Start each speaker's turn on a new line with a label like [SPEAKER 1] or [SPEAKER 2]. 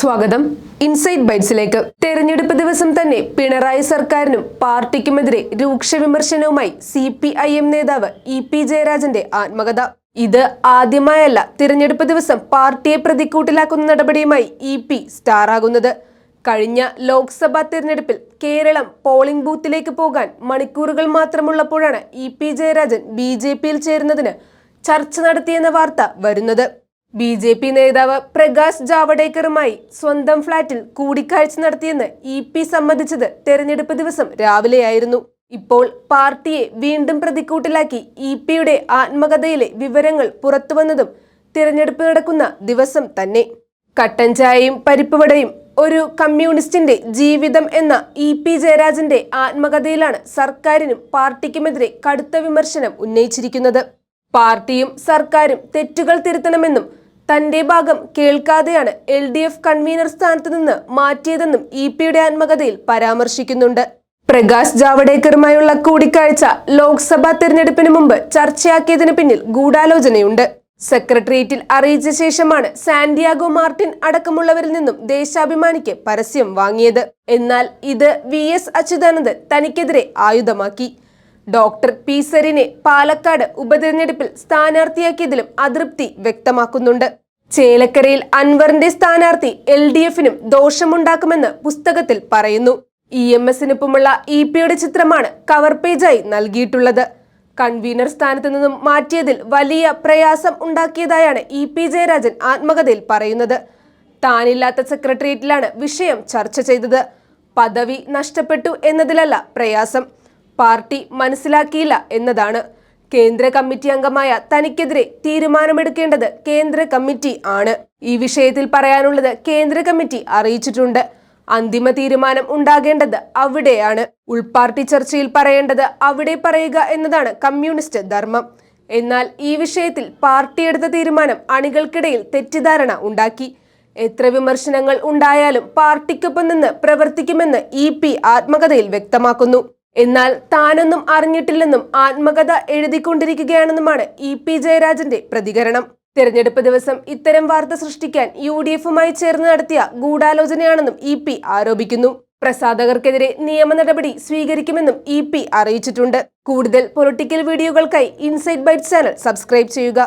[SPEAKER 1] സ്വാഗതം. ഇൻസൈറ്റ് ബൈറ്റ്സിലേക്ക് തെരഞ്ഞെടുപ്പ് ദിവസം തന്നെ പിണറായി സർക്കാരിനും പാർട്ടിക്കുമെതിരെ രൂക്ഷ വിമർശനവുമായി സി പി ഐ എം നേതാവ് ഇ പി ജയരാജന്റെ ആത്മകഥ. ഇത് ആദ്യമായല്ല തിരഞ്ഞെടുപ്പ് ദിവസം പാർട്ടിയെ പ്രതിക്കൂട്ടിലാക്കുന്ന നടപടിയുമായി ഇ പി സ്റ്റാറാകുന്നത്. കഴിഞ്ഞ ലോക്സഭാ തിരഞ്ഞെടുപ്പിൽ കേരളം പോളിംഗ് ബൂത്തിലേക്ക് പോകാൻ മണിക്കൂറുകൾ മാത്രമുള്ളപ്പോഴാണ് E P Jayarajan B J പിയിൽ ചേരുന്നതിന് ചർച്ച നടത്തിയെന്ന വാർത്ത വരുന്നത്. ബി ജെ പി നേതാവ് പ്രകാശ് ജാവഡേക്കറുമായി സ്വന്തം ഫ്ളാറ്റിൽ കൂടിക്കാഴ്ച നടത്തിയെന്ന് ഇ പി സമ്മതിച്ചത് തെരഞ്ഞെടുപ്പ് ദിവസം രാവിലെയായിരുന്നു. ഇപ്പോൾ പാർട്ടിയെ വീണ്ടും പ്രതിക്കൂട്ടിലാക്കി ഇ പിയുടെ ആത്മകഥയിലെ വിവരങ്ങൾ പുറത്തുവന്നതും തിരഞ്ഞെടുപ്പ് നടക്കുന്ന ദിവസം തന്നെ. കട്ടൻ ചായയും പരിപ്പുവടയും ഒരു കമ്മ്യൂണിസ്റ്റിന്റെ ജീവിതം എന്ന ഇ പി ജയരാജന്റെ ആത്മകഥയിലാണ് സർക്കാരിനും പാർട്ടിക്കുമെതിരെ കടുത്ത വിമർശനം ഉന്നയിച്ചിരിക്കുന്നത്. പാർട്ടിയും സർക്കാരും തെറ്റുകൾ തിരുത്തണമെന്നും തന്റെ ഭാഗം കേൾക്കാതെയാണ് എൽ ഡി എഫ് കൺവീനർ സ്ഥാനത്ത് നിന്ന് മാറ്റിയതെന്നും ഇ പിയുടെ ആത്മകഥയിൽ പരാമർശിക്കുന്നുണ്ട്. പ്രകാശ് ജാവഡേക്കറുമായുള്ള കൂടിക്കാഴ്ച ലോക്സഭാ തെരഞ്ഞെടുപ്പിന് മുമ്പ് ചർച്ചയാക്കിയതിന് പിന്നിൽ ഗൂഢാലോചനയുണ്ട്. സെക്രട്ടേറിയറ്റിൽ അറിയിച്ച ശേഷമാണ് സാന്റിയാഗോ മാർട്ടിൻ അടക്കമുള്ളവരിൽ നിന്നും ദേശാഭിമാനിക്ക് പരസ്യം വാങ്ങിയത്. എന്നാൽ ഇത് വി എസ് അച്യുതാനന്ദൻ തനിക്കെതിരെ ആയുധമാക്കി. ഡോക്ടർ പി സരിനെ പാലക്കാട് ഉപതെരഞ്ഞെടുപ്പിൽ സ്ഥാനാർത്ഥിയാക്കിയതിലും അതൃപ്തി വ്യക്തമാക്കുന്നുണ്ട്. ചേലക്കരയിൽ അൻവറിന്റെ സ്ഥാനാർത്ഥി എൽ ഡി എഫിനും ദോഷമുണ്ടാക്കുമെന്ന് പുസ്തകത്തിൽ പറയുന്നു. ഇ എം എസിനൊപ്പമുള്ള ഇ പിയുടെ ചിത്രമാണ് കവർ പേജായി നൽകിയിട്ടുള്ളത്. കൺവീനർ സ്ഥാനത്ത് നിന്നും മാറ്റിയതിൽ വലിയ പ്രയാസം ഉണ്ടാക്കിയതായാണ് ഇ പി ജയരാജൻ ആത്മകഥയിൽ പറയുന്നത്. താനില്ലാത്ത സെക്രട്ടേറിയറ്റിലാണ് വിഷയം ചർച്ച ചെയ്തത്. പദവി നഷ്ടപ്പെട്ടു എന്നതിലല്ല പ്രയാസം. പാർട്ടി മനസ്സിലാക്കിയില്ല എന്നതാണ്. കേന്ദ്ര കമ്മിറ്റി അംഗമായ തനിക്കെതിരെ തീരുമാനമെടുക്കേണ്ടത് കേന്ദ്ര കമ്മിറ്റി ആണ്. ഈ വിഷയത്തിൽ പറയാനുള്ളത് കേന്ദ്ര കമ്മിറ്റി അറിയിച്ചിട്ടുണ്ട്. അന്തിമ തീരുമാനം ഉണ്ടാകേണ്ടത് അവിടെയാണ്. ഉൾപാർട്ടി ചർച്ചയിൽ പറയേണ്ടത് അവിടെ പറയുക എന്നതാണ് കമ്മ്യൂണിസ്റ്റ് ധർമ്മം. എന്നാൽ ഈ വിഷയത്തിൽ പാർട്ടി എടുത്ത തീരുമാനം അണികൾക്കിടയിൽ തെറ്റിദ്ധാരണ ഉണ്ടാക്കി. എത്ര വിമർശനങ്ങൾ ഉണ്ടായാലും പാർട്ടിക്കൊപ്പം നിന്ന് പ്രവർത്തിക്കുമെന്ന് ഇ പി ആത്മകഥയിൽ വ്യക്തമാക്കുന്നു. എന്നാൽ താനൊന്നും അറിഞ്ഞിട്ടില്ലെന്നും ആത്മകഥ എഴുതിക്കൊണ്ടിരിക്കുകയാണെന്നുമാണ് ഇ പി ജയരാജന്റെ പ്രതികരണം. തെരഞ്ഞെടുപ്പ് ദിവസം ഇത്തരം വാർത്ത സൃഷ്ടിക്കാൻ യു ഡി എഫുമായി ചേർന്ന് നടത്തിയ ഗൂഢാലോചനയാണെന്നും ഇ പി ആരോപിക്കുന്നു. പ്രസാധകർക്കെതിരെ നിയമ നടപടി സ്വീകരിക്കുമെന്നും ഇ പി അറിയിച്ചിട്ടുണ്ട്. കൂടുതൽ പൊളിറ്റിക്കൽ വീഡിയോകൾക്കായി ഇൻസൈറ്റ് ബൈറ്റ് ചാനൽ സബ്സ്ക്രൈബ് ചെയ്യുക.